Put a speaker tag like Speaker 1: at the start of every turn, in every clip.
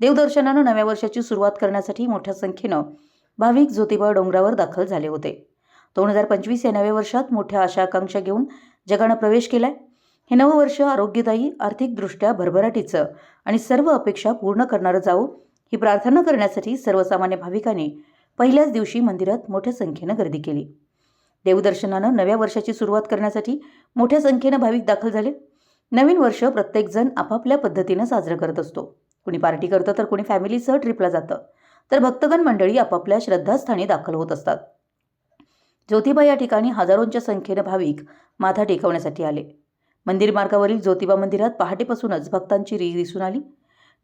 Speaker 1: देवदर्शनानं नव्या वर्षाची सुरुवात करण्यासाठी मोठ्या संख्येनं भाविक ज्योतिबा डोंगरावर दाखल झाले होते. दोन हजार पंचवीस या नव्या वर्षात मोठ्या आशा आकांक्षा घेऊन जगानं प्रवेश केलाय. हे नवं वर्ष आरोग्यदायी आर्थिकदृष्ट्या भरभराटीचं आणि सर्व अपेक्षा पूर्ण करणारं जावो ही प्रार्थना करण्यासाठी सर्वसामान्य भाविकांनी पहिल्याच दिवशी मंदिरात मोठ्या संख्येनं गर्दी केली. देवदर्शनानं नव्या वर्षाची सुरुवात करण्यासाठी मोठ्या संख्येनं भाविक दाखल झाले. नवीन वर्ष प्रत्येकजण आपापल्या पद्धतीनं साजरं करत असतो. कुणी पार्टी करतं तर कुणी फॅमिलीसह ट्रिपला जातं. तर भक्तगण मंडळी आपापल्या श्रद्धास्थानी दाखल होत असतात. ज्योतिबा या ठिकाणी हजारोंच्या संख्येनं भाविक माथा टेकवण्यासाठी आले. मंदिर मार्गावरील ज्योतिबा मंदिरात पहाटेपासूनच भक्तांची रीळ दिसून आली.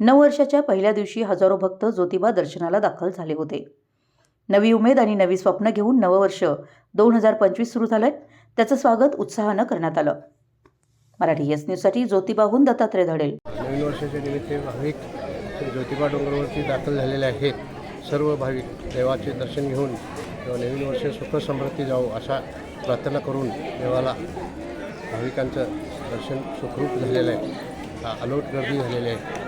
Speaker 1: नऊ वर्षाच्या पहिल्या दिवशी हजारो भक्त ज्योतिबा दर्शनाला दाखल झाले होते. नवी उमेद आणि नवी स्वप्न घेऊन नववर्ष दोन हजार पंचवीस सुरू झालंय. त्याचं स्वागत उत्साहानं करण्यात आलं. मराठी एस न्यूजसाठी ज्योतिबाहून दत्तात्रय धडेल.
Speaker 2: नवीन वर्षाच्या निमित्त भाविक ज्योतिबा डोंगरावरती दाखल झालेले आहेत. सर्व भाविक देवाचे दर्शन घेऊन किंवा नवीन वर्ष सुख समृद्धी अशा प्रार्थना करून देवाला भाविकांचं दर्शन सुखरूप झालेलं आहे. अलोट गर्दी झालेली आहे.